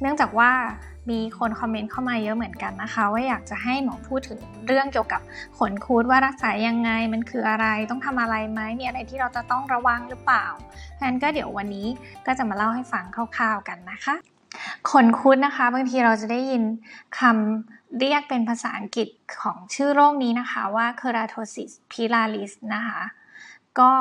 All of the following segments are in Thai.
เนื่องจากว่ามีคนคอมเมนต์เข้ามาเยอะเหมือนกันนะคะ ว่าอยากจะให้หมอพูดถึงเรื่องเกี่ยวกับขนคูดว่ารักษายังไง มันคืออะไรต้องทำอะไรไหมมีอะไรที่เราจะต้องระวังหรือเปล่าเพราะฉะนั้นก็เดี๋ยววันนี้ก็จะมาเล่าให้ฟังคร่าวๆกันนะคะขนคุดนะคะบางทีเราจะได้ยินคำเรียกเป็นภาษาอังกฤษของชื่อโรคนี้นะคะว่า keratosis pilaris นะคะ ก็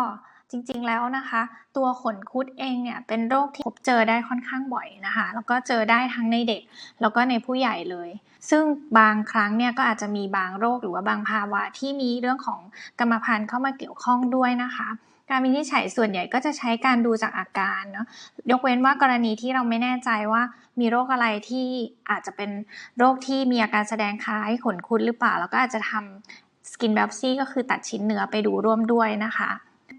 จริงๆแล้วนะคะ ตัวขนคุดเองเนี่ยเป็นโรคที่พบเจอได้ค่อนข้างบ่อยนะคะ แล้วก็เจอได้ทั้งในเด็ก แล้วก็ในผู้ใหญ่เลย ซึ่งบางครั้งเนี่ยก็อาจจะมีบางโรคหรือว่าบางภาวะที่มีเรื่องของกรรมพันธุ์เข้ามาเกี่ยวข้องด้วยนะคะการวินิจฉัยส่วนใหญ่ก็จะใช้การดูจากอาการเนาะยกเว้นว่ากรณีที่เราไม่แน่ใจว่ามีโรคอะไรที่อาจจะเป็นโรคที่มีอาการแสดงคล้ายขนคุดหรือเปล่า แล้วก็อาจจะทำสกิน b บ p ซี่ก็คือตัดชิ้นเนื้อไปดูร่วมด้วยนะคะ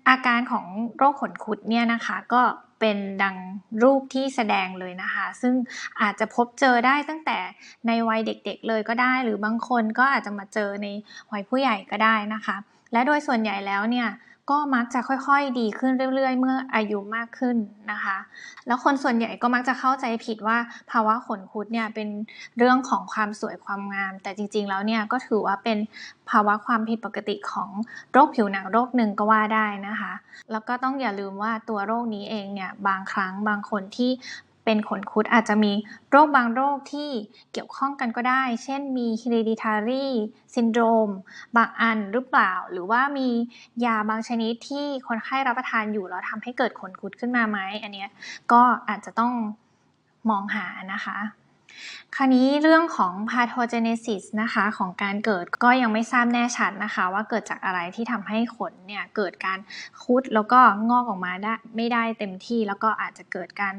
อาการของโรคขนคุดเนี่ยนะคะก็เป็นดังรูปที่แสดงเลยนะคะ ซึ่งอาจจะพบเจอได้ตั้งแต่ในวัยเด็กๆเลยก็ได้ หรือบางคนก็อาจจะมาเจอในวัยผู้ใหญ่ก็ได้นะคะ และโดยส่วนใหญ่แล้วเนี่ย ก็มักจะค่อยๆ ดีขึ้นเรื่อยๆ เมื่ออายุมากขึ้นนะคะ แล้วคนส่วนใหญ่ก็มักจะเข้าใจผิดว่าภาวะขนคุดเนี่ยเป็นเรื่องของความสวยความงาม แต่จริงๆ แล้วเนี่ยก็ถือว่าเป็นภาวะความผิดปกติของโรคผิวหนังโรคหนึ่งก็ว่าได้นะคะ แล้วก็ต้องอย่าลืมว่าตัวโรคนี้เองเนี่ยบางครั้งบางคนที่ เป็นขนคุดอาจจะมีโรคบางโรคที่เกี่ยวข้องกันก็ได้ เช่นมี hereditary syndrome บางอันหรือเปล่า หรือว่ามียาบางชนิดที่คนไข้รับประทานอยู่แล้วทำให้เกิดขนคุดขึ้นมาไหม อันเนี้ยก็อาจจะต้องมองหานะคะ คราวนี้เรื่องของ pathogenesis นะคะของการเกิดก็ยังไม่ทราบแน่ชัดนะคะ ว่าเกิดจากอะไรที่ทำให้ขนเนี่ยเกิดการคุดแล้วก็งอกออกมาได้ไม่ได้เต็มที่ แล้วก็อาจจะเกิดการ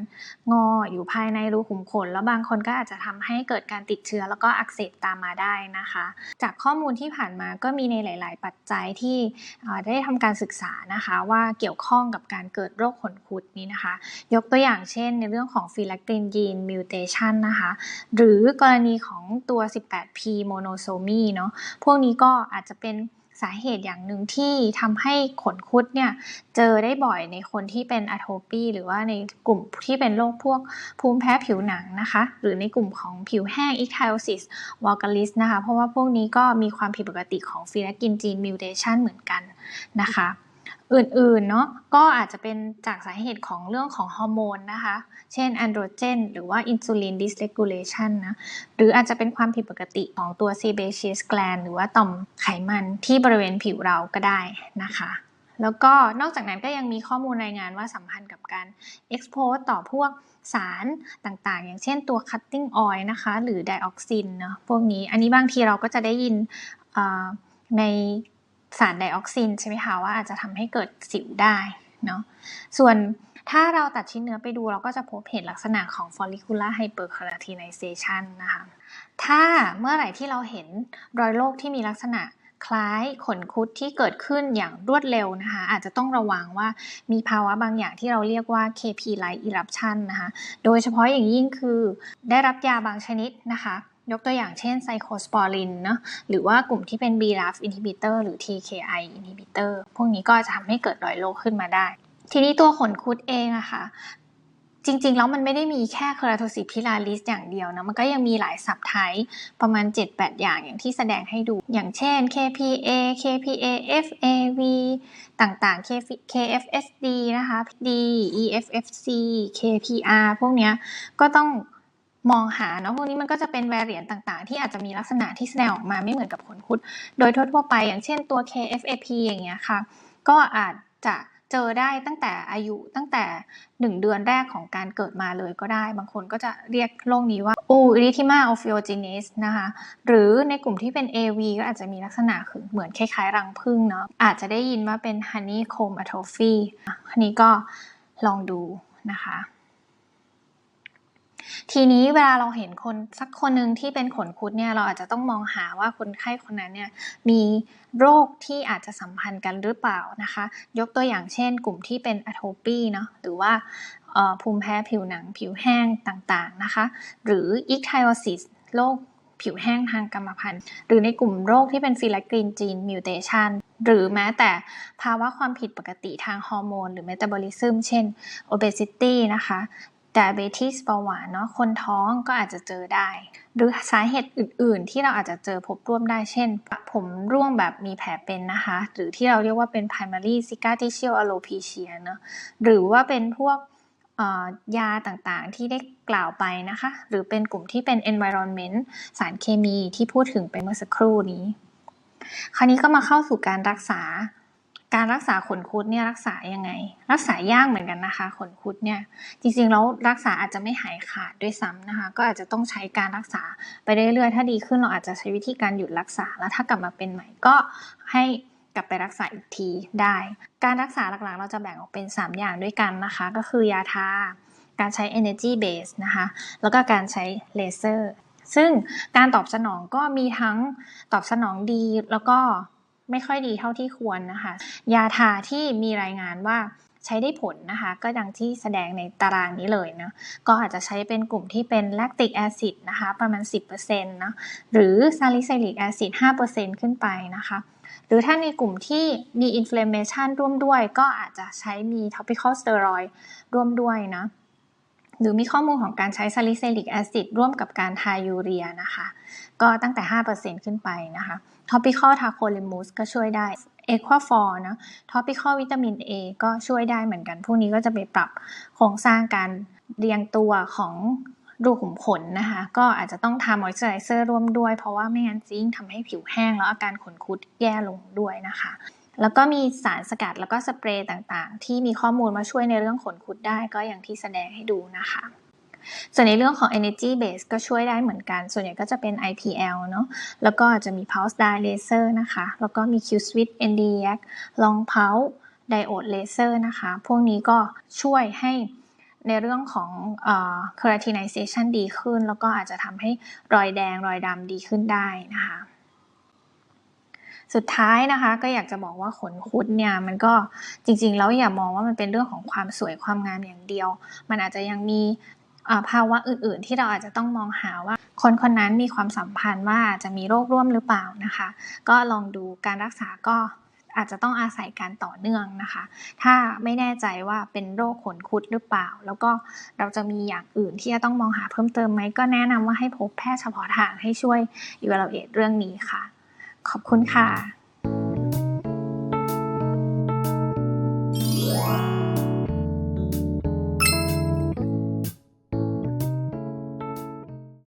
งออยู่ภายในรูขุมขน แล้วบางคนก็อาจจะทำให้เกิดการติดเชื้อ แล้วก็อักเสบตามมาได้นะคะ จากข้อมูลที่ผ่านมาก็มีในหลาย ๆ ปัจจัยที่ได้ทำการศึกษานะคะว่าเกี่ยวข้องกับการเกิดโรคขนคุดนี้นะคะ ยกตัวอย่างเช่น ในเรื่องของฟิลักตินยีนมิวเทชันนะคะหรือกรณีของตัว 18p โมโนโซมีเนาะพวกนี้ก็อาจจะเป็นสาเหตุอย่างหนึ่งที่ทำให้ขนคุดเนี่ยเจอได้บ่อยในคนที่เป็นอะโทปีหรือว่าในกลุ่มที่เป็นโรคพวกภูมิแพ้ผิวหนังนะคะ หรือในกลุ่มของผิวแห้ง ichthyosis vulgaris นะคะ เพราะว่าพวกนี้ก็มีความผิดปกติของฟิลากินจีนมิวเทชันเหมือนกันนะคะ อื่นๆเนาะก็อาจจะเป็นจากสาเหตุของเรื่องของฮอร์โมนนะคะ เช่นแอนโดรเจนหรือว่าอินซูลินดิสเรกูเลชันนะหรืออาจจะเป็นความผิดปกติของตัว sebaceous gland หรือว่าต่อมไขมันที่บริเวณผิวเราก็ได้นะคะ แล้วก็นอกจากนั้นก็ยังมีข้อมูลรายงานว่าสัมพันธ์กับการ expose ต่อพวกสารต่างๆ อย่างเช่นตัว cutting oil นะคะ หรือไดออกซินเนาะพวกนี้อันนี้บางทีเราก็จะได้ยินใน สารไดออกซินใช่ไหมคะว่าอาจจะทำให้เกิดสิวได้เนาะส่วนถ้าเราตัดชิ้นเนื้อไปดูเราก็จะพบเห็นลักษณะของ follicular hyperkeratinization นะคะ ถ้าเมื่อไหร่ที่เราเห็นรอยโรคที่มีลักษณะคล้ายขนคุดที่เกิดขึ้นอย่างรวดเร็วนะคะ อาจจะต้องระวังว่ามีภาวะบางอย่างที่เราเรียกว่า KP like eruption นะคะ โดยเฉพาะอย่างยิ่งคือได้รับยาบางชนิดนะคะ ยกตัวอย่างเช่นไซโคสปอรินเนาะหรือว่ากลุ่มที่เป็น BRAF inhibitor หรือ TKI inhibitor พวกนี้ก็จะทำให้เกิดรอยโรคขึ้นมาได้ ทีนี้ตัวขนคุดเองอะคะ่ะจริงๆ แล้วมันไม่ได้มีแค่เคราโทซิพิลาริสอย่างเดียวนะ มันก็ยังมีหลายสับไทป์ประมาณ 7-8 อย่างอย่างที่แสดงให้ดู อย่างเช่น KPA KPA FAV ต่างๆ KFSD นะคะ D EFFC KPR พวกเนี้ยก็ต้อง มองหาเนาะพวกนี้มันก็จะเป็นแวรเรียนต่างๆ ที่อาจจะมีลักษณะที่แสดงออกมาไม่เหมือนกับขนคุดโดยทั่วๆไป อย่างเช่นตัว KFAP อย่างเงี้ยค่ะ ก็อาจจะเจอได้ตั้งแต่อายุตั้งแต่ 1 เดือนแรกของการเกิดมาเลยก็ได้ บางคนก็จะเรียกโรคนี้ว่า u erythema ophiogenes นะคะ หรือในกลุ่มที่เป็น AV ก็อาจจะมีลักษณะคือเหมือนคล้ายๆ รังผึ้งเนาะอาจจะได้ยินว่าเป็น honeycomb atrophy อันนี้ก็ลองดูนะคะ ทีนี้เวลาเราเห็นคนสักคนหนึ่งที่เป็นขนคุดเนี่ยเราอาจจะต้องมองหาว่าคนไข้คนนั้นเนี่ยมีโรคที่อาจจะสัมพันธ์กันหรือเปล่านะคะ ยกตัวอย่างเช่น กลุ่มที่เป็นอะโทปีเนาะหรือว่าภูมิแพ้ผิวหนังผิวแห้งต่างๆนะคะ หรืออิกไทโอซิสโรคผิวแห้งทางกรรมพันธุ์ หรือในกลุ่มโรคที่เป็นฟิลากรีนจีนมิวเทชันหรือแม้แต่ภาวะความผิดปกติทางฮอร์โมน หรือ metabolism เช่น obesity นะคะ diabetes เบาหวานเนาะคนท้องก็อาจจะเจอได้ หรือสาเหตุอื่น ๆ ที่เราอาจจะเจอพบร่วมได้เช่น ผมร่วงแบบมีแผลเป็นนะคะ หรือที่เราเรียกว่าเป็น primary cicatricial alopecia เนาะหรือว่าเป็นพวกยาต่างๆที่ได้กล่าวไปนะคะ หรือเป็นกลุ่มที่เป็น environment สารเคมีที่พูดถึงไปเมื่อสักครู่นี้ คราวนี้ก็มาเข้าสู่การรักษา การรักษาขนคุดเนี่ยรักษายังไง รักษายากเหมือนกันนะคะ ขนคุดเนี่ยจริงๆแล้วรักษาอาจจะไม่หายขาดด้วยซ้ำนะคะ ก็อาจจะต้องใช้การรักษาไปเรื่อยๆถ้าดีขึ้นเราอาจจะใช้วิธีการหยุดรักษาแล้วถ้ากลับมาเป็นใหม่ก็ให้กลับไปรักษาอีกทีได้ การรักษาหลักๆ เราจะแบ่งออกเป็น 3 อย่างด้วยกันนะคะ ก็คือยาทา การใช้ energy base นะคะ แล้วก็การใช้เลเซอร์ ซึ่งการตอบสนองก็มีทั้งตอบสนองดีแล้วก็ ไม่ค่อยดีเท่าที่ควรนะคะ ยาทาที่มีรายงานว่าใช้ได้ผลนะคะ ก็ดังที่แสดงในตารางนี้เลยเนาะก็อาจจะใช้เป็นกลุ่มที่เป็น lactic acid นะคะ ประมาณ 10%เนาะหรือ salicylic acid 5%ขึ้นไปนะคะ หรือถ้าในกลุ่มที่มี inflammation ร่วมด้วย ก็อาจจะใช้มี topical steroid ร่วมด้วยนะ หรือมีข้อมูลของการใช้ salicylic acid ร่วมกับการทายูเรียนะคะ ก็ตั้งแต่ 5%ขึ้นไปนะคะ topical tacrolimus ก็ช่วยได้ Aquaphor นะ topical วิตามิน A ก็ช่วยได้เหมือนกัน พวกนี้ก็จะไปปรับโครงสร้างการเรียงตัวของรูขุมขนนะคะ ก็อาจจะต้องทา moisturizer ร่วมด้วย เพราะว่าไม่งั้นจะยิ่งทำให้ผิวแห้งแล้วอาการขนคุดแย่ลงด้วยนะคะ แล้วก็มีสารสกัดแล้วก็สเปรย์ต่างๆ ที่มีข้อมูลมาช่วยในเรื่องขนคุดได้ก็อย่างที่แสดงให้ดูนะคะ ส่วนในเรื่องของ energy base ก็ช่วยได้เหมือนกัน ส่วนใหญ่ก็จะเป็น IPL เนาะแล้วก็จะมี pulse dye laser นะคะ แล้วก็มี Q-switch Nd:YAG long pulse diode laser นะคะ พวกนี้ก็ช่วยให้ในเรื่องของเอ่อ keratinization ดีขึ้น แล้วก็อาจจะทำให้รอยแดงรอยดำดีขึ้นได้นะคะ สุดท้ายนะคะ ก็อยากจะบอกว่าขนคุดเนี่ยมันก็จริงๆแล้วอย่ามองว่ามันเป็นเรื่องของความสวยความงามอย่างเดียว มันอาจจะยังมีภาวะอื่นๆ ที่เราอาจจะต้องมองหาว่าคนคนนั้นมีความสัมพันธ์ว่าจจะมีโรคร่วมหรือเปล่านะคะ ก็ลองดูการรักษาก็อาจจะต้องอาศัยการต่อเนื่องนะคะ ถ้าไม่แน่ใจว่าเป็นโรคขนคุดหรือเปล่า แล้วก็เราจะมีอย่างอื่นที่จะต้องมองหาเพิ่มเติมไหมก็แนะนำว่าให้พบแพทย์เฉพาะทางให้ช่วย evaluate เรื่องนี้ค่ะ ขอบคุณค่ะ